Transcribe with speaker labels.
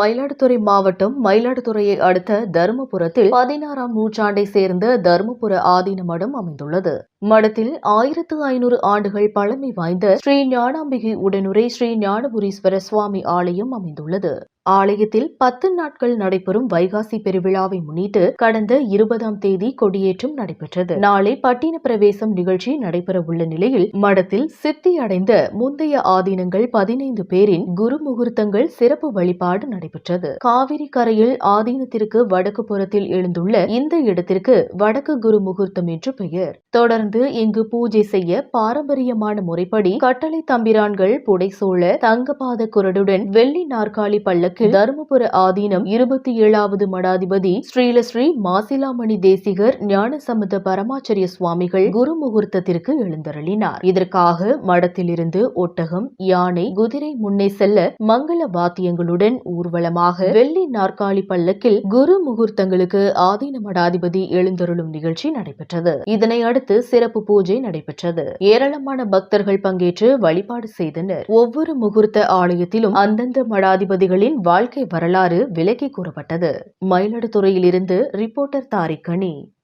Speaker 1: மயிலாடுதுறை மாவட்டம் மயிலாடுதுறையை அடுத்த தருமபுரத்தில் பதினாறாம் நூற்றாண்டை சேர்ந்த தருமபுர ஆதீன மடம் அமைந்துள்ளது. மடத்தில் ஆயிரத்து ஐநூறு ஆண்டுகள் பழமை வாய்ந்த ஸ்ரீ ஞானாம்பிகை உடனுரை ஸ்ரீ ஞானபுரீஸ்வர சுவாமி ஆலயம் அமைந்துள்ளது. ஆலயத்தில் பத்து நாட்கள் நடைபெறும் வைகாசி பெருவிழாவை முன்னிட்டு கடந்த இருபதாம் தேதி கொடியேற்றம் நடைபெற்றது. நாளை பட்டின பிரவேசம் நிகழ்ச்சி நடைபெற உள்ள நிலையில் மடத்தில் சித்தி அடைந்த முந்தைய ஆதீனங்கள் பதினைந்து பேரின் குரு முகூர்த்தங்கள் சிறப்பு வழிபாடு நடைபெற்றது. காவிரி கரையில் ஆதீனத்திற்கு வடக்கு புறத்தில் எழுந்துள்ள இந்த இடத்திற்கு வடக்கு குரு முகூர்த்தம் என்று பெயர். தொடர்ந்து இங்கு பூஜை செய்ய பாரம்பரியமான முறைப்படி கட்டளை தம்பிரான்கள் புடைசூழ தங்கபாத குரடுடன் வெள்ளி நாற்காலி வழக்கு. தருமபுர ஆதீனம் இருபத்தி ஏழாவது மடாதிபதி ஸ்ரீலஸ்ரீ மாசிலாமணி தேசிகர் ஞானசம்பந்த பரமாச்சரிய சுவாமிகள் குரு முகூர்த்தத்திற்கு எழுந்தருளினார். இதற்காக மடத்திலிருந்து ஒட்டகம் யானை குதிரை முன்னே செல்ல மங்கள வாத்தியங்களுடன் ஊர்வலமாக வெள்ளி நாற்காலி பல்லக்கில் குரு முகூர்த்தங்களுக்கு ஆதீன மடாதிபதி எழுந்தருளும் நிகழ்ச்சி நடைபெற்றது. இதனை அடுத்து சிறப்பு பூஜை நடைபெற்றது. ஏராளமான பக்தர்கள் பங்கேற்று வழிபாடு செய்தனர். ஒவ்வொரு முகூர்த்த ஆலயத்திலும் அந்தந்த மடாதிபதிகளின் வாழ்க்கை வரலாறு விலக்கி கூறப்பட்டது. மயிலாடுதுறையிலிருந்து ரிப்போர்ட்டர் தாரிக் கனி.